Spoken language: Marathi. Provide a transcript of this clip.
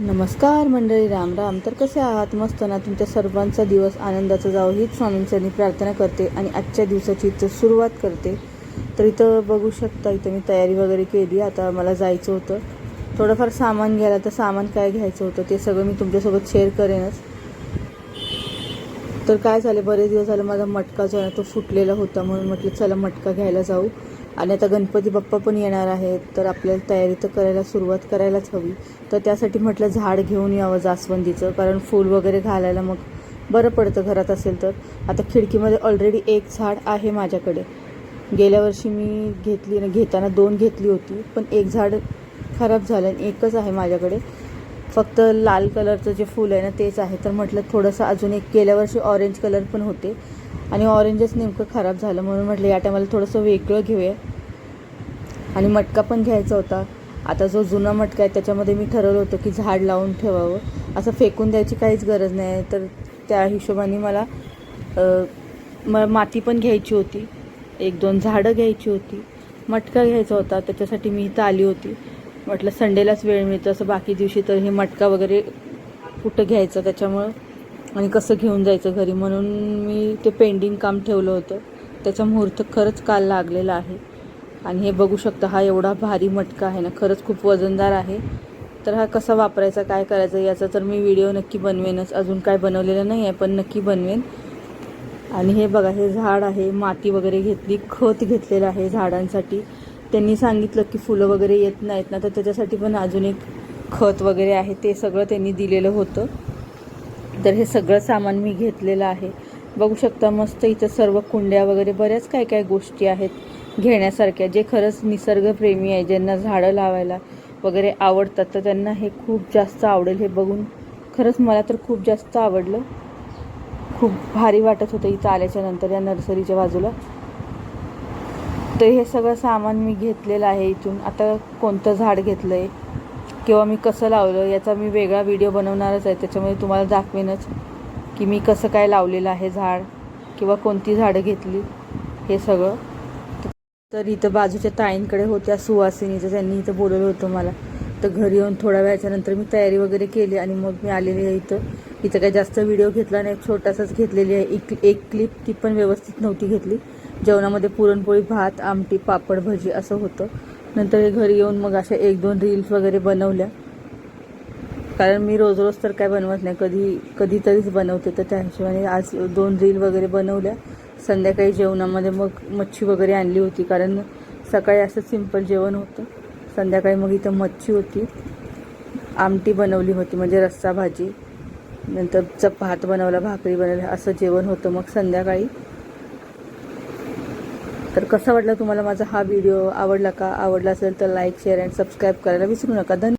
नमस्कार मंडळी राम राम. तर कसे आहात? मस्त ना? तुमच्या सर्वांचा दिवस आनंदाचा जावं. हीच स्वामींच्यांनी प्रार्थना करते आणि आजच्या दिवसाची इथं सुरुवात करते. तर इथं बघू शकता इथं मी तयारी वगैरे केली. आता मला जायचं होतं. थोडंफार सामान घ्यायला तर सामान काय घ्यायचं होतं ते सगळं मी तुमच्यासोबत शेअर करेनच. तर काय झालं? बरेच दिवस झालं माझा मटका जो आहे ना तो फुटलेला होता म्हणून म्हटलं चला मटका घ्यायला जाऊ. आणि आता गणपती बाप्पा पण येणार आहेत तर आपल्याला तयारी तर करायला सुरुवात करायलाच हवी. तर त्यासाठी म्हटलं झाड घेऊन यावं जास्वंदीचं कारण फूल वगैरे घालायला मग बरं पडतं घरात असेल तर. आता खिडकीमध्ये ऑलरेडी एक झाड आहे माझ्याकडे. गेल्या वर्षी मी घेतली ना घेताना दोन घेतली होती पण एक झाड खराब झालं आणि एकच आहे माझ्याकडे. फक्त लाल कलरचं जे फूल आहे ना तेच आहे. तर म्हटलं थोडंसं अजून एक गेल्या वर्षी ऑरेंज कलर पण होते. आणि ऑरेंजच नेमकं खराब झालं म्हणून म्हटलं या टायमाला थोडंसं वेगळं घेऊया. आणि मटका पण घ्यायचा होता. आता जो जुना मटका आहे त्याच्यामध्ये मी ठरवलं होतं की झाड लावून ठेवावं. असं फेकून द्यायची काहीच गरज नाही तर त्या हिशोबाने मला म माती पण घ्यायची होती. एक दोन झाडं घ्यायची होती. मटका घ्यायचा होता. त्याच्यासाठी मी इथं आली होती. म्हटलं संडेलाच वेळ मिळतो असं बाकी दिवशी तर हे मटका वगैरे कुठं घ्यायचं त्याच्यामुळं आणि कसं घेऊन जायचं घरी म्हणून मी ते पेंडिंग काम ठेवलं होतं. त्याचा मुहूर्त खरंच काल लागलेला आहे. आणि हे बघू शकता हा एवढा भारी मटका आहे ना खरंच खूप वजनदार आहे. तर हा कसा वापरायचा काय करायचं याचा तर मी व्हिडिओ नक्की बनवेनच. अजून काय बनवलेलं नाही आहे पण नक्की बनवेन. आणि हे बघा हे झाड आहे माती वगैरे घेतली खत घेतलेलं आहे झाडांसाठी. त्यांनी सांगितलं की फुलं वगैरे येत नाहीत ना तर त्याच्यासाठी पण अजून एक खत वगैरे आहे ते सगळं त्यांनी दिलेलं होतं. तर हे सगळं सामान मी घेतलेलं आहे. बघू शकता मस्त इथं सर्व कुंड्या वगैरे बऱ्याच काय काय गोष्टी आहेत. घेण्यासारख्या जे खरंच निसर्गप्रेमी आहे ज्यांना झाडं लावायला वगैरे आवडतात तर त्यांना हे खूप जास्त आवडेल. हे बघून खरंच मला तर खूप जास्त आवडलं. खूप भारी वाटत होतं इथं आल्याच्यानंतर या नर्सरीच्या बाजूला. तर हे सगळं सामान मी घेतलेलं आहे इथून. आता कोणतं झाड घेतलं आहे किंवा मी कसं लावलं याचा मी वेगळा व्हिडिओ बनवणारच आहे. त्याच्यामुळे तुम्हाला दाखवेनच की मी कसं काय लावलेलं आहे झाड किंवा कोणती झाडं घेतली हे सगळं. तर इथं बाजूच्या ताईंकडे होत्या सुवासिनीचं त्यांनी इथं बोलवलं होतं मला. तर घरी येऊन थोड्या वेळाच्या नंतर मी तयारी वगैरे केली आणि मग मी आलेली आहे इथं. इथं काही जास्त व्हिडिओ घेतला नाही. छोटासाच घेतलेली आहे. एक एक क्लिप ती पण व्यवस्थित नव्हती घेतली. जेवणामध्ये पुरणपोळी भात आमटी पापड भजी असं होतं. नंतर हे घरी येऊन मग अशा एक दोन रील्स वगैरे बनवल्या. कारण मी रोज रोज तर काय बनवत नाही. कधी कधीतरीच बनवते. तर त्या हिशोबाने आज दोन रील वगैरे बनवल्या. संध्याकाळी जेवणामध्ये मग मच्छी वगैरे आणली होती कारण सकाळी असं सिंपल जेवण होतं. संध्याकाळी मग इथं मच्छी होती. आमटी बनवली होती म्हणजे रस्सा भाजी. नंतर चप भात बनवला भाकरी बनवली असं जेवण होतं मग संध्याकाळी. तर कसा वाटला तुम्हाला माझा हा व्हिडिओ आवडला का? आवडला असेल तर लाईक शेअर अँड सबस्क्राईब करायला विसरू नका. धन्यवाद